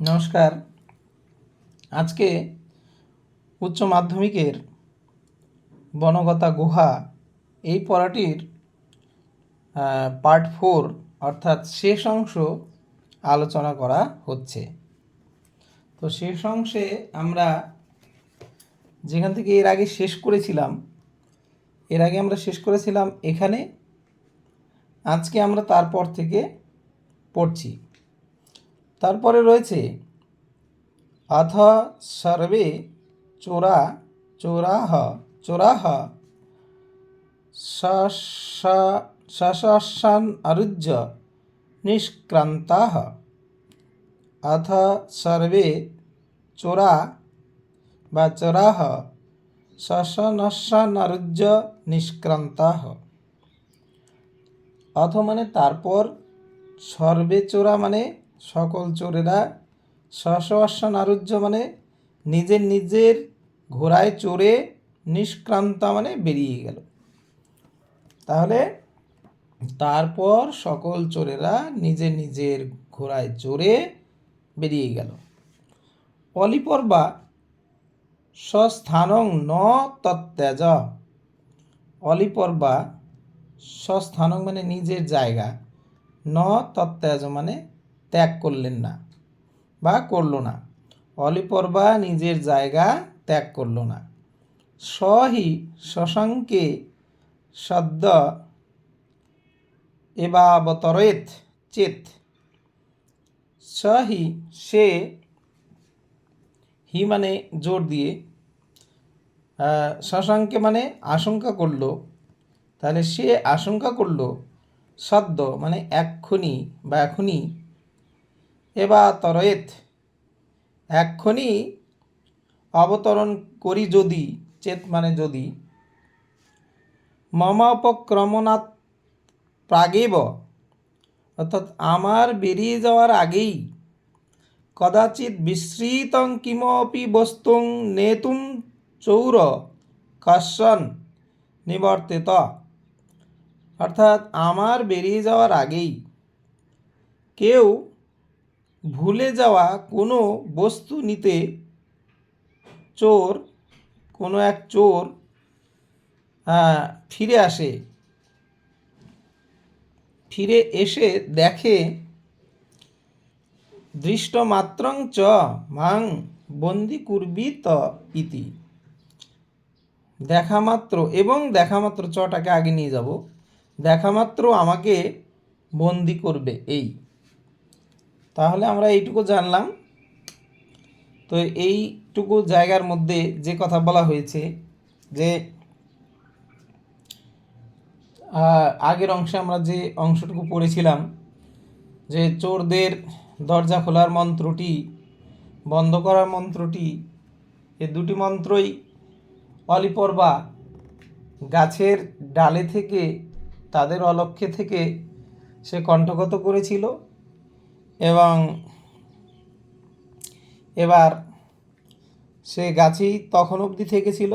নমস্কার। আজকে উচ্চ মাধ্যমিকের বনগতা গুহা এই পড়াটির পার্ট ফোর অর্থাৎ শেষ অংশ আলোচনা করা হচ্ছে। তো শেষ অংশে আমরা যেখান থেকে এর আগে শেষ করেছিলাম, এর আগে আমরা শেষ করেছিলাম এখানে। আজকে আমরা তারপর থেকে পড়ছি। তারপরে রয়েছে অথ সর্বে চোরা, চোরাহ চোরাহ শশান অরুজ্য নিষ্ক্রান্তাহ অথ সর্বে চোরা বা চোরাহ শশনশানরুজ্য নিষ্ক্রান্তাহ। অথ মানে তারপর, সর্বে চোরা মানে সকল চোরেরা স্বস্বাসন আরুজ্য মানে নিজের নিজের ঘোড়ায় চড়ে নিষ্ক্রান্ত মানে বেরিয়ে গেল। তাহলে তারপর সকল চোরেরা নিজের নিজের ঘোড়ায় চড়ে বেরিয়ে গেল। অলিপর্বা স্বস্থানং ন তত্ত্যাজ অলিপর্বা স্বস্থানং মানে নিজের জায়গা। ন তত্ত্যাজ মানে ত্যাগ করলেন না বা করল না। অলিপর্বা নিজের জায়গা ত্যাগ করল না। সহি শশাঙ্কে সদ্য এবাবতরেত চেত। সহি সে হি মানে জোর দিয়ে। শশাঙ্কে মানে আশঙ্কা করল। তাহলে সে আশঙ্কা করল, সদ্য মানে এক্ষুনি বা এখনই এবা তরয়েত, এক্ষুনি অবতরণ করি যদি, চেত মানে যদি। মম উপক্রমণাৎ প্রাগেব, অর্থাৎ আমার বেরিয়ে যাওয়ার আগেই কদাচিৎ বিস্মৃতং কিমপি বস্তুং নেতুম চৌর কশ্বন নিবর্তিত। অর্থাৎ আমার বেরিয়ে যাওয়ার আগেই কেউ ভুলে যাওয়া কোনো বস্তু নিতে চোর, কোনো এক চোর ফিরে আসে। ফিরে এসে দেখে, দৃষ্টমাত্রং চ মাং বন্দি কুর্বি ত ইতি। দেখা মাত্র এবং দেখা মাত্র চটাকে আগে নিয়ে যাব। দেখা মাত্র আমাকে বন্দি করবে, এই। তাহলে আমরা এইটুকু জানলাম। তো এইটুকু জায়গার মধ্যে যে কথা বলা হয়েছে যে আগের অংশে আমরা যে অংশটুকু পড়েছিলাম যে চোরদের দরজা খোলার মন্ত্রটি, বন্ধ করার মন্ত্রটি, এ দুটি মন্ত্রই অলিপর্বা গাছের ডালে থেকে, তাদের অলক্ষ্যে থেকে সে কণ্ঠগত করেছিল। এবং এবার সে গাছেই তখন অবধি থেকেছিল।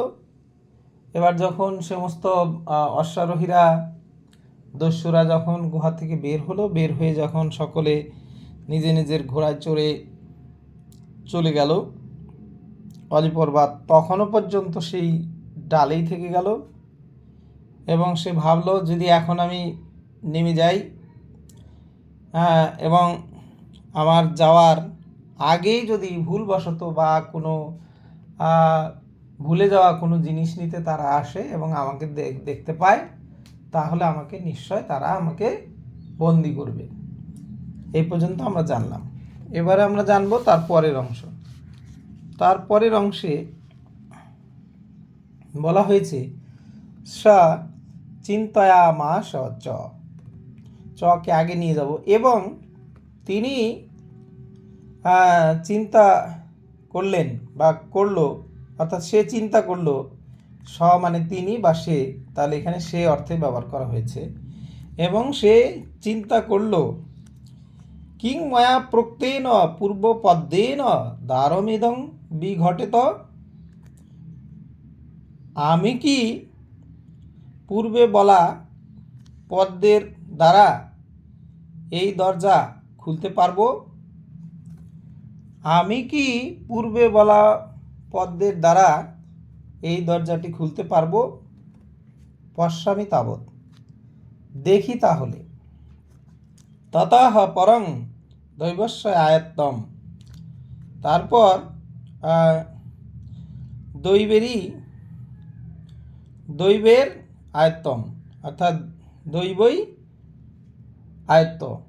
এবার যখন সমস্ত অশ্বারোহীরা, দস্যুরা যখন গুহা থেকে বের হলো, বের হয়ে যখন সকলে নিজে নিজের ঘোড়ায় চড়ে চলে গেল, অলিপর্বাত তখনও পর্যন্ত সেই ডালেই থেকে গেল। এবং সে ভাবলো, যদি এখন আমি নেমে যাই হ্যাঁ এবং আমার যাওয়ার আগেই যদি ভুলবশত বা কোনো ভুলে যাওয়া কোনো জিনিস নিতে তারা আসে এবং আমাকে দেখতে পায়, তাহলে আমাকে নিশ্চয় তারা আমাকে বন্দি করবে। এই পর্যন্ত আমরা জানলাম। এবারে আমরা জানব তার পরের অংশ। তার পরের অংশে বলা হয়েছে, স চিন্তয়া মা স চ। চকে আগে নিয়ে যাব। এবং তিনি চিন্তা করলেন বা করল, অর্থাৎ সে চিন্তা করল, স মানে তিনি বা সে, তাহলে এখানে সে অর্থে ব্যবহার করা হয়েছে। এবং সে চিন্তা করল, কিং মায়া প্রক্তেন পূর্ব পদ্মেন দ্বারমিদং বিঘটিত, আমি কি পূর্বে বলা পদ্মের দ্বারা এই দরজা খুলতে পারব? আমি কি পূর্বে বলা পদ্মের দ্বারা এই দরজাটি খুলতে পারব? পশ্যামি তাবৎ। দেখি তাহলে। ততঃ পরং দৈবস্য আয়ত্তম। তারপর দৈবেরই, দৈবের আয়ত্তম। অর্থাৎ দৈবই আয়ত্ত।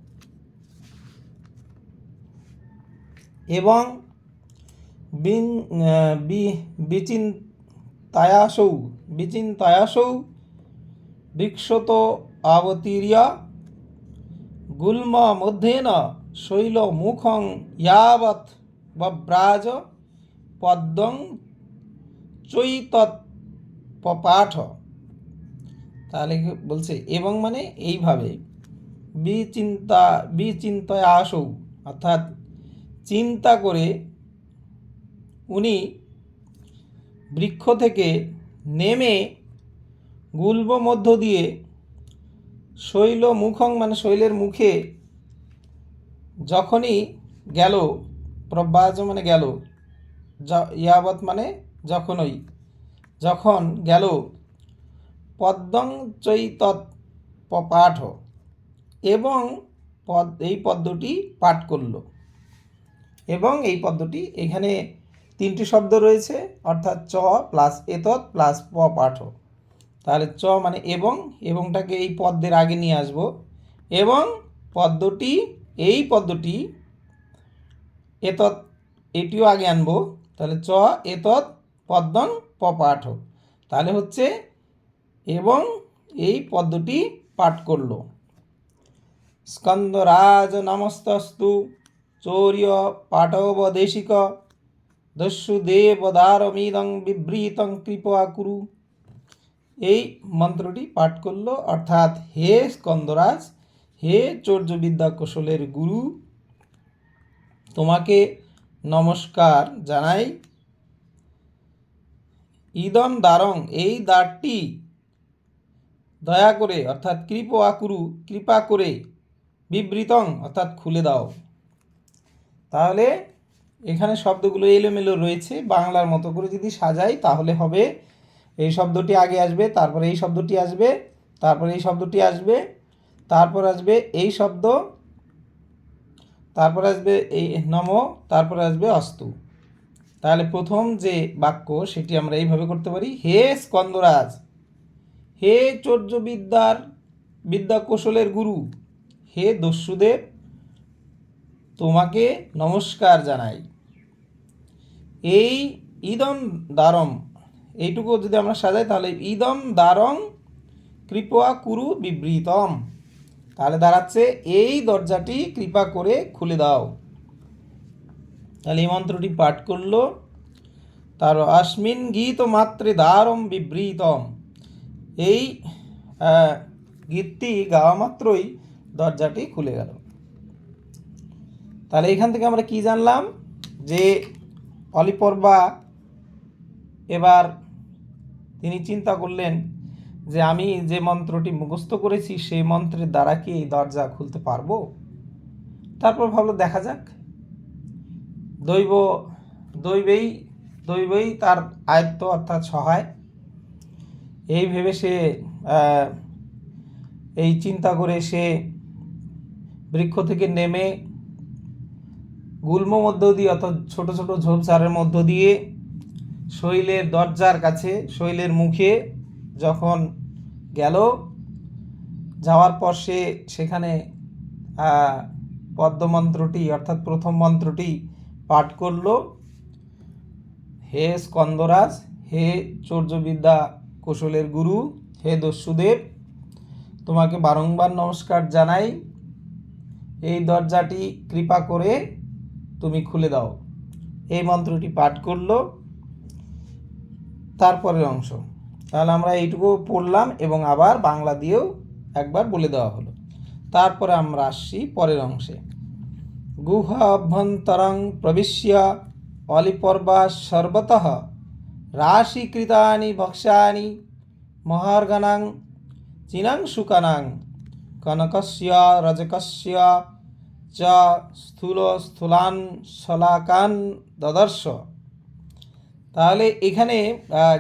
এবং বিন বি- বিচিন্তায়াসৌ বিচিন্তায়াসৌ বৃক্ষত অবতীর্য গুল্ম মধ্যেন শৈল মুখং ইয়াবৎ বব্রাজ পদ্মং চৈতৎ পাঠ তাহলে বলছে? এবং মানে এইভাবে বিচিন্তা বিচিন্তায় আসৌ অর্থাৎ চিন্তা করে উনি বৃক্ষ থেকে নেমে গুল্ব মধ্য দিয়ে শৈল মুখং মানে শৈলের মুখে যখনই গেল প্রব্রাজ মানে গেল ইয়াবৎ মানে যখনই, যখন গেল, পদ্মং চৈতৎ পাঠ এবং পদ, এই পদ্মটি পাঠ করল। এবং এই পদ্মটি এখানে তিনটি শব্দ রয়েছে, অর্থাৎ চ প্লাস এতৎ প্লাস প পাঠ। তাহলে চ মানে এবং, এবংটাকে এই পদ্মের আগে নিয়ে আসব। এবং পদ্মটি, এই পদ্মটি এতৎ, এটিও আগে আনব। তাহলে চ, এতৎ, পদ্মন, প পাঠ। তাহলে হচ্ছে এবং এই পদ্মটি পাঠ করল। স্কন্দরাজ নমস্তস্তু। চৌর্য পাঠবদেশিক দস্যুদেবদারমিদং বিবৃতং কৃপা কুরু এই মন্ত্রটি পাঠ করল, অর্থাৎ হে স্কন্দরাজ, হে চৌর্যবিদ্যা কৌশলের গুরু, তোমাকে নমস্কার জানাই। ইদম দারং, এই দ্বারটি দয়া করে, অর্থাৎ কৃপ আকুরু কৃপা করে বিবৃতং, অর্থাৎ খুলে দাও। তাহলে এখানে শব্দগুলো এলোমেলো রয়েছে, বাংলার মতো করে যদি সাজাই তাহলে হবে, এই শব্দটি আগে আসবে, তারপরে এই শব্দটি আসবে, তারপরে এই শব্দটি আসবে, তারপর আসবে এই শব্দ, তারপর আসবে এই নম, তারপর আসবে অস্তু। তাহলে প্রথম যে বাক্য সেটি আমরা এইভাবে করতে পারি, হে স্কন্দরাজ, হে চৌর্যবিদ্যার বিদ্যা কৌশলের গুরু, হে দস্যুদেব তোমাকে নমস্কার জানাই। এই ইদম দারম এইটুকু যদি আমরা সাজাই, তাহলে ইদম দারং কৃপা কুরু বিবৃতম। তাহলে দাঁড়াচ্ছে, এই দরজাটি কৃপা করে খুলে দাও। তাহলে এই মন্ত্রটি পাঠ করল। তার আসমিন গীত মাত্রে দারম বিবৃতম। এই গীতটি গাওয়া মাত্রই দরজাটি খুলে গেল। তাহলে এখান থেকে আমরা কি জানলাম? যে অলিপর্বা এবার তিনি চিন্তা করলেন যে আমি যে মন্ত্রটি মুখস্থ করেছি, সেই মন্ত্রের দ্বারা কি এই দরজা খুলতে পারব? তারপর ভাবলো, দেখা যাক। দৈব, দৈবেই, দৈবই তার আয়ত্ত অর্থাৎ সহায়। এই ভেবে সে এই চিন্তা করে সে বৃক্ষ থেকে নেমে গুল্ম মধ্য দিয়ে অর্থাৎ ছোট ছোট ঝোপঝাড়ের মধ্য দিয়ে শৈলের দরজার কাছে, শৈলের মুখে যখন গেল, যাওয়ার পর সে সেখানে পদ্মমন্ত্রটি অর্থাৎ প্রথম মন্ত্রটি পাঠ করল। হে স্কন্দরাজ, হে চৌর্যবিদ্যা কৌশলের গুরু, হে দস্যুদেব, তোমাকে বারংবার নমস্কার জানাই। এই দরজাটি কৃপা করে তুমি খুলে দাও। এই মন্ত্রটি পাঠ করল। তারপরের অংশ। তাহলে আমরা এইটুকু পড়লাম এবং আবার বাংলা দিয়েও একবার বলে দেওয়া হলো। তারপরে আমরা আসছি পরের অংশে। গুহা অভ্যন্তরং প্রবিশ্য অলিপর্বা সর্বতঃ রাশিকৃতানি ভক্ষ্যানি মহার্গণাং চিনাং শুকানাং কনকস্য রজকস্য চ স্থূল স্থূলান শলাকান দদর্শ। তাহলে এখানে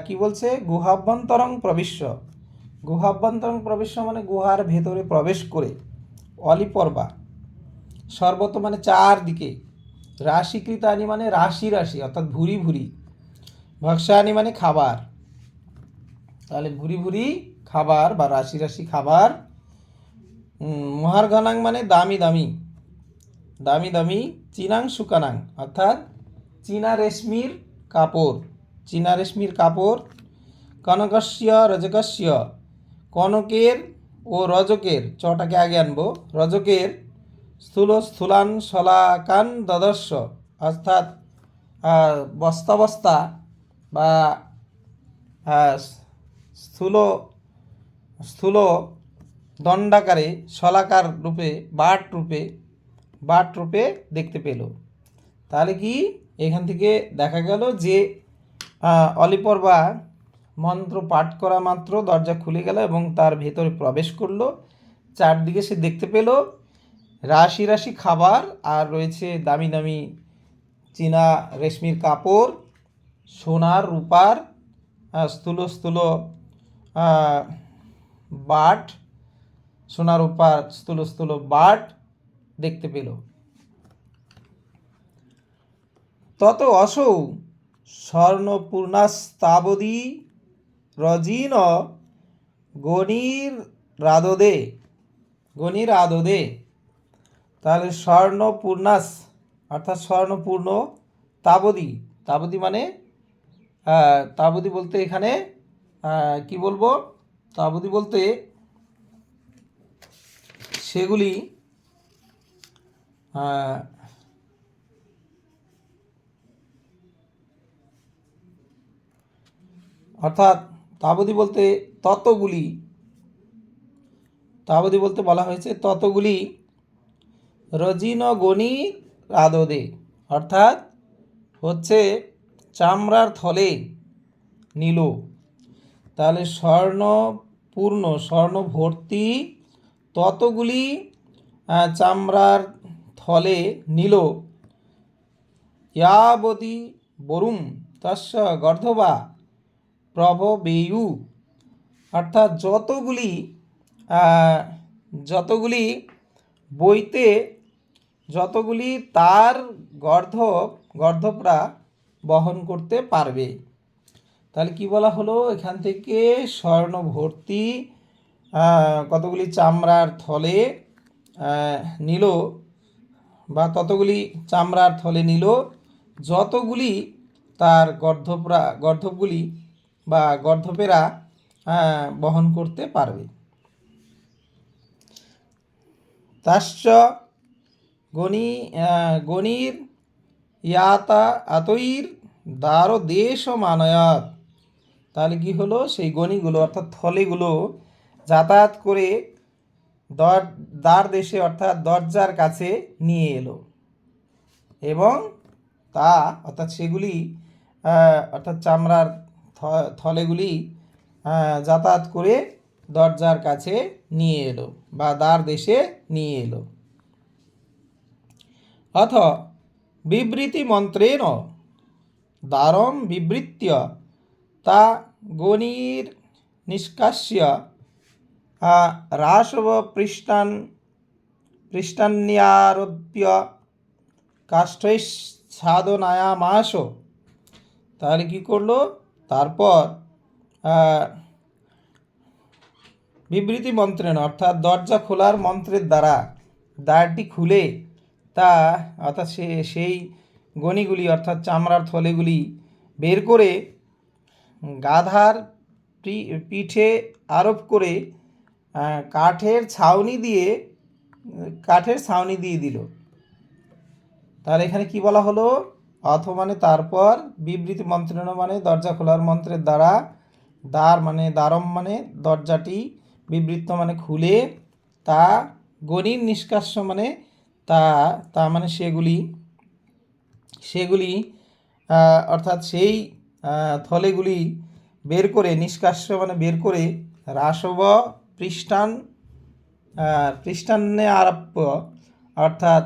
কি বলছে? গুহাভ্যন্তরং প্রবিশ্য গুহাভ্যন্তরং প্রবিশ্য মানে গুহার ভেতরে প্রবেশ করে, অলিপর্বা। সর্বত মানে চারদিকে। রাশিকৃতানি মানে রাশি রাশি, অর্থাৎ ভুরি ভুরি। ভক্সানি মানে খাবার। তাহলে ভুরি ভুরি খাবার বা রাশি রাশি খাবার। মহার্ঘনাং মানে দামি দামি। দামি দামি চিনাং সুকানাং, অর্থাৎ চীনা রেশমির কাপড়, চীনা রেশমির কাপড়, কনকস্য, রজকস্য, কনকের ও রজকের চটাকে আগে আনব, রজকের স্থূল স্থূলান শলাকান দদর্শ, অর্থাৎ বস্তা বস্তা বা স্থূল স্থূল দণ্ডাকারে, শলাকার রূপে, বাট রূপে বাট রূপে দেখতে পেল। তাহলে কি এখান থেকে দেখা গেল যে আহ, অলিপর্বা মন্ত্র পাঠ করা মাত্র দরজা খুলে গেল এবং তার ভেতরে প্রবেশ করল। চারদিকে সে দেখতে পেল রাশি রাশি খাবার আর রয়েছে দামি দামি চীনা রেশমির কাপড় সোনার রূপার স্থূল স্থূল বাট সোনার রূপার স্থূল স্থূল বাট দেখতে পেল। তত অসৌ স্বর্ণপূর্ণাস্তাবদী রজিন গণির রাদদে গণির আদদে তাহলে স্বর্ণপূর্ণাস, অর্থাৎ স্বর্ণপূর্ণ তাবদি তাবদি মানে তাবদি বলতে এখানে কি বলব? তাবদি বলতে সেগুলি অর্থাৎ তাবদি বলতে ততগুলি, তাবদি বলতে বলা হয়েছে ততগুলি রজিন গণি রাদদে, অর্থাৎ হচ্ছে চামড়ার থলে নীল। তাহলে স্বর্ণ পূর্ণ স্বর্ণ ভর্তি ততগুলি চামড়ার থলে নীল। ইয়াবতী বরুম তস্য গর্ধবা প্রভবেয়ু। অর্থাৎ যতগুলি যতগুলি বইতে, যতগুলি তার গর্ধব গর্ধবরা বহন করতে পারবে। তাহলে কি বলা হলো? এখান থেকে স্বর্ণ ভর্তি কতগুলি চামড়ার থলে নিল। বা ততগুলি চামড়ার থলে নিল, যতগুলি তার গর্ধপরা, গর্ধপগুলি বা গর্ধপেরা বহন করতে পারবে। তাশ্চ গণি গণির ইয়াতা আতইর দ্বার দেশ মানয়াত তাহলে কি হলো? সেই গণিগুলো, অর্থাৎ থলেগুলো যাতায়াত করে দর, দ্বার দেশে অর্থাৎ দরজার কাছে নিয়ে এলো। এবং তা, অর্থাৎ সেগুলি অর্থাৎ চামড়ার থলেগুলি যাতায়াত করে দরজার কাছে নিয়ে এলো বা দ্বার দেশে নিয়ে এলো। অথ, বিবৃতি মন্ত্রেণ, দ্বারম বিবৃত্য, তা গণির নিষ্কাস্য পৃষ্ঠান পৃষ্ঠান্যারোপ্য কাষ্ঠৈসাধনায়ামাস তাহলে কি করল? তারপর বিবৃতি মন্ত্রেণ অর্থাৎ দরজা খোলার মন্ত্রের দ্বারা দ্বারটি খুলে তা, অর্থাৎ সে, সেই গণিগুলি, অর্থাৎ চামড়ার থলেগুলি বের করে গাধার পিঠে আরোপ করে কাঠের ছাউনি দিয়ে, কাঠের ছাউনি দিয়ে দিল। তাহলে এখানে কি বলা হলো? অথ মানে তারপর, বিবৃতি মন্ত্রণ মানে দরজা খোলার মন্ত্রের দ্বারা, দ্বার মানে দ্বারম মানে দরজাটি বিবৃত্ত মানে খুলে, তা গণির নিষ্কাস্য মানে তা তা মানে সেগুলি সেগুলি অর্থাৎ সেই থলেগুলি বের করে, নিষ্কাস্য মানে বের করে, রাসব পৃষ্ঠান পৃষ্ঠান্নে আরপ্য অর্থাৎ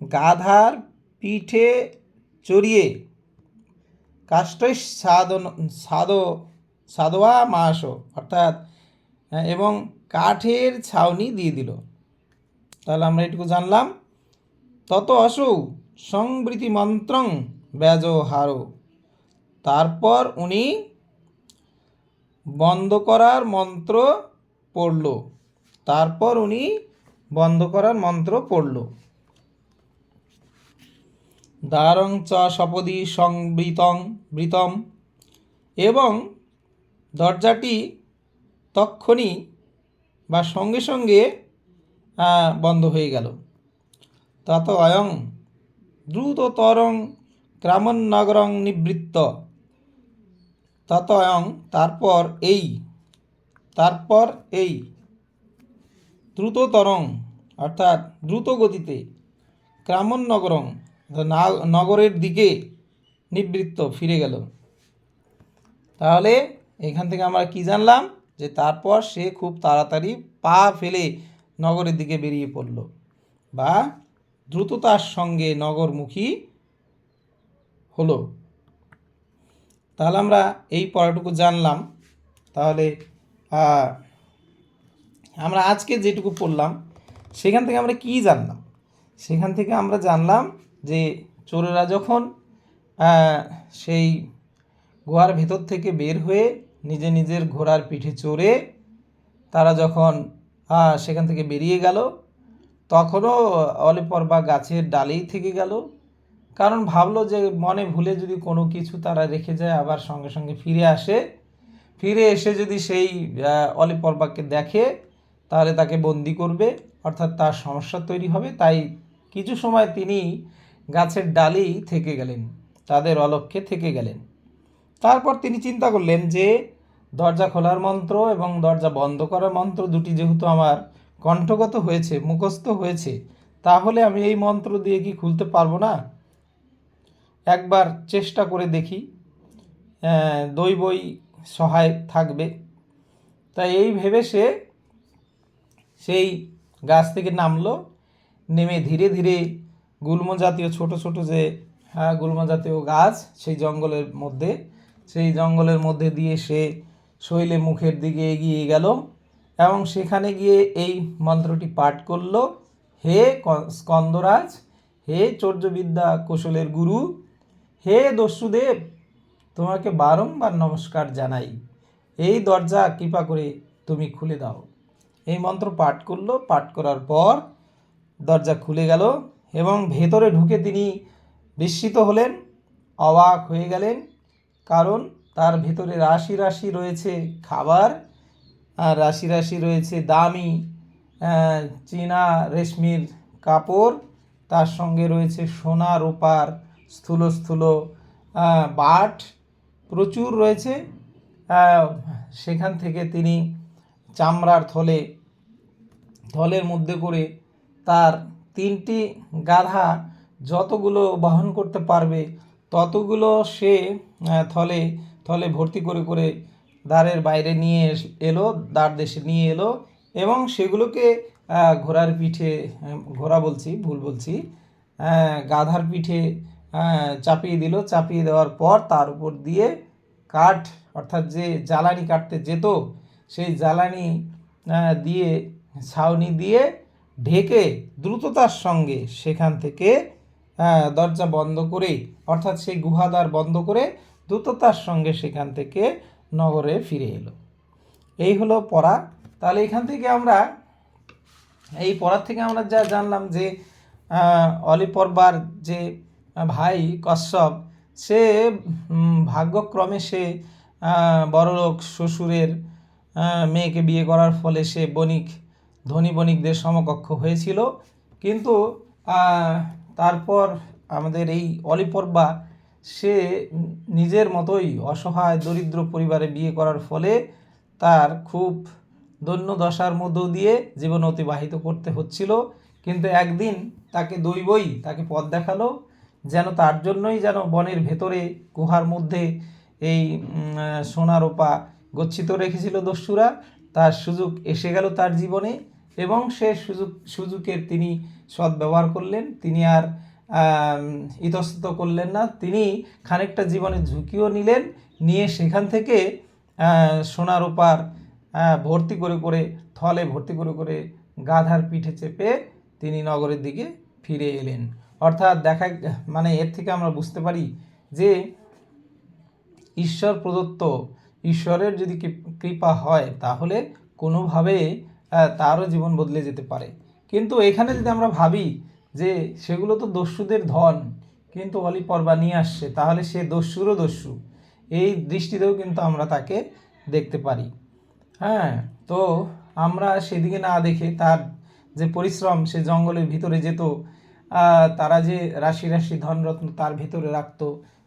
গাধার পিঠে চড়িয়ে কাষ্ঠই সাধন, সাধ, সাধোয়া মাস, অর্থাৎ এবং কাঠের ছাউনি দিয়ে দিল। তাহলে আমরা এটুকু জানলাম। তত অসৌ সংবৃতি মন্ত্রং ব্যজহারো তারপর উনি বন্ধ করার মন্ত্র পড়ল। তারপর উনি বন্ধ করার মন্ত্র পড়ল। দ্বারং চ সপদি সংবৃতং বৃতম এবং দরজাটি তক্ষণি বা সঙ্গে সঙ্গে বন্ধ হয়ে গেল। তত অয়ং দ্রুততরং গ্রামনগরং নিবৃত্ত। তত অয়ং, তারপর এই। তারপর এই দ্রুততরং অর্থাৎ দ্রুত গতিতে গ্রামনগরং না- নগরের দিকে নিবৃত্ত ফিরে গেল। তাহলে এখান থেকে আমরা কি জানলাম? যে তারপর সে খুব তাড়াতাড়ি পা ফেলে নগরের দিকে বেরিয়ে পড়ল বা দ্রুততার সঙ্গে নগরমুখী হলো। তাহলে আমরা এই পড়াটুকু জানলাম। তাহলে আমরা আজকে যেটুকু পড়লাম, সেখান থেকে আমরা কি জানলাম? সেখান থেকে আমরা জানলাম যে চোরেরা যখন সেই গুহার ভেতর থেকে বের হয়ে নিজে নিজের ঘোড়ার পিঠে চড়ে তারা যখন সেখান থেকে বেরিয়ে গেল, তখনও অলিপর বা গাছের ডালেই থেকে গেল। কারণ ভাবলো যে মনে ভুলে যদি কোনো কিছু তারা রেখে যায়, আবার সঙ্গে সঙ্গে ফিরে আসে ফিরে এসে যদি সেই অলিপর্বাকে দেখে তাহলে তাকে বন্দি করবে অর্থাৎ তার সমস্যা তৈরি হবে। তাই কিছু সময় তিনি গাছের ডালেই থেকে গেলেন তাদের অলক্ষ্যে থেকে গেলেন। তারপর তিনি চিন্তা করলেন যে দরজা খোলার মন্ত্র এবং দরজা বন্ধ করার মন্ত্র দুটি যেহেতু আমার কণ্ঠগত হয়েছে মুখস্থ হয়েছে তাহলে আমি এই মন্ত্র দিয়ে কি খুলতে পারব না? একবার চেষ্টা করে দেখি। আহ, দৈবই সহায় থাকবে। তাই এই ভেবে সে সেই গাছ থেকে নামলো, নেমে ধীরে ধীরে গুল্ম জাতীয় ছোট ছোট যে হ্যাঁ গুল্ম জাতীয় গাছ সেই জঙ্গলের মধ্যে, সেই জঙ্গলের মধ্যে দিয়ে সে শৈলে মুখের দিকে এগিয়ে গেল এবং সেখানে গিয়ে এই মন্ত্রটি পাঠ করল, হে স্কন্দরাজ, হে চর্যবিদ্যা কৌশলের গুরু, হে দস্যুদেব তোমাকে বারংবার নমস্কার জানাই। এই দরজা কৃপা করে তুমি খুলে দাও। এই মন্ত্র পাঠ করল, পাঠ করার পর দরজা খুলে গেল এবং ভেতরে ঢুকে তিনি বিস্মিত হলেন, অবাক হয়ে গেলেন, কারণ তার ভেতরে রাশি রাশি রয়েছে খাবার, আর রাশি রাশি রয়েছে দামি চীনা রেশমির কাপড়, তার সঙ্গে রয়েছে সোনা, রূপার স্থূল স্থূল বাট প্রচুর রয়েছে। সেখান থেকে তিনি চামড়ার থলে, থলের মধ্যে করে তার তিনটি গাধা যতগুলো বহন করতে পারবে, ততগুলো সে থলে থলে ভর্তি করে করে দ্বারের বাইরে নিয়ে এলো, দ্বার দেশে নিয়ে এলো এবং সেগুলোকে ঘোড়ার পিঠে, ঘোড়া বলছি, ভুল বলছি গাধার পিঠে চাপিয়ে দিল। চাপিয়ে দেওয়ার পর তার উপর দিয়ে কাঠ, অর্থাৎ যে জ্বালানি কাটতে যেত, সেই জ্বালানি দিয়ে, ছাউনি দিয়ে ঢেকে দ্রুততার সঙ্গে সেখান থেকে দরজা বন্ধ করে, অর্থাৎ সেই গুহাদ্বার বন্ধ করে দ্রুততার সঙ্গে সেখান থেকে নগরে ফিরে এলো। এই হলো পড়া। তাহলে এখান থেকে আমরা, এই পড়ার থেকে আমরা যা জানলাম যে অলিপর্বার যে ভাই কশ্যপ, সে ভাগ্যক্রমে সে বড়লোক শ্বশুরের মেয়েকে বিয়ে করার ফলে সে বণিক, ধনী বণিকদের সমকক্ষ হয়েছিল। কিন্তু তারপর আমাদের এই অলিপর্বা, সে নিজের মতোই অসহায় দরিদ্র পরিবারে বিয়ে করার ফলে তার খুব দৈন্য দশার মধ্য দিয়ে জীবন অতিবাহিত করতে হচ্ছিল। কিন্তু একদিন তাকে দৈবই, তাকে পথ দেখাল। যেন তার জন্যই যেন বনের ভেতরে, গুহার মধ্যে এই সোনা রূপা গচ্ছিত রেখেছিল দস্যুরা। তার সুযোগ এসে গেল তার জীবনে এবং সে সুযোগ, সুযোগের তিনি সদ্ব্যবহার করলেন। তিনি আর ইতস্তত করলেন না। তিনি খানিকটা জীবনে ঝুঁকিও নিলেন। নিয়ে সেখান থেকে সোনা রূপার ভর্তি করে করে থলে ভর্তি করে করে গাধার পিঠে চেপে তিনি নগরের দিকে ফিরে এলেন। অর্থাৎ দেখা মানে এর থেকে আমরা বুঝতে পারি যে ঈশ্বর প্রদত্ত ঈশ্বরের যদি কৃপ- হয়, তাহলে কোনোভাবে তারও জীবন বদলে যেতে পারে। কিন্তু এখানে যদি আমরা ভাবি যে সেগুলো তো দস্যুদের ধন, কিন্তু অলি পর্বা নিয়ে আসছে, তাহলে সে দস্যুরও দস্যু। এই দৃষ্টিতেও কিন্তু আমরা তাকে দেখতে পারি। হ্যাঁ তো আমরা সেদিকে না দেখে তার যে পরিশ্রম, সে জঙ্গলের ভিতরে যেত তারা যে রাশি রাশি ধনরত্ন তার ভিতরে রাখত,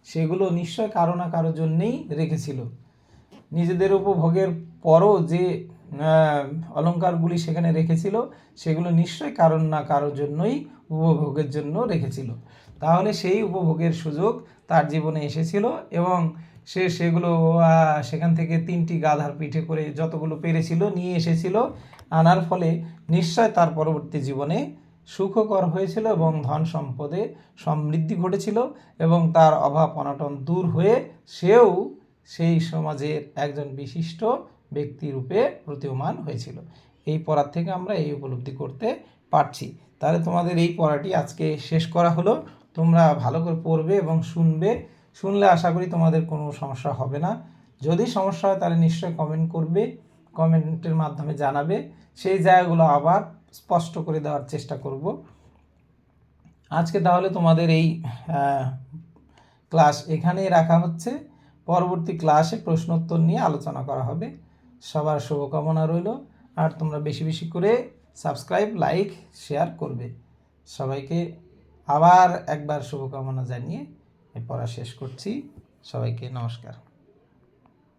সেগুলো নিশ্চয় কারও না কারও জন্যেই রেখেছিল। নিজেদের উপভোগের পরও যে অলঙ্কারগুলি সেখানে রেখেছিল, সেগুলো নিশ্চয়ই কারণ না কারোর জন্যই উপভোগের জন্য রেখেছিল। তাহলে সেই উপভোগের সুযোগ তার জীবনে এসেছিল এবং সে সেগুলো সেখান থেকে তিনটি গাধার পিঠে করে যতগুলো পেরেছিল নিয়ে এসেছিল। আনার ফলে নিশ্চয় তার পরবর্তী জীবনে সুখকর হয়েছিল এবং ধন সম্পদে সমৃদ্ধি ঘটেছিল এবং তার অভাব অনাটন দূর হয়ে সেও সেই সমাজের একজন বিশিষ্ট ব্যক্তিরূপে প্রতীয়মান হয়েছিল। এই পড়ার থেকে আমরা এই উপলব্ধি করতে পারছি। তাহলে তোমাদের এই পড়াটি আজকে শেষ করা হলো। তোমরা ভালো করে পড়বে এবং শুনবে। শুনলে আশা করি তোমাদের কোনো সমস্যা হবে না। যদি সমস্যা হয় তাহলে নিশ্চয়ই কমেন্ট করবে। কমেন্টের মাধ্যমে জানাবে। সেই জায়গাগুলো আবার স্পষ্ট করে দেওয়ার চেষ্টা করব। আজকে তাহলে তোমাদের এই ক্লাস এখানেই রাখা হচ্ছে। পরবর্তী ক্লাসে প্রশ্নোত্তর নিয়ে আলোচনা করা হবে। সবার শুভকামনা রইল। আর তোমরা বেশি বেশি করে সাবস্ক্রাইব লাইক শেয়ার করবে। সবাইকে আবার একবার শুভকামনা জানিয়ে পড়া শেষ করছি। সবাইকে নমস্কার।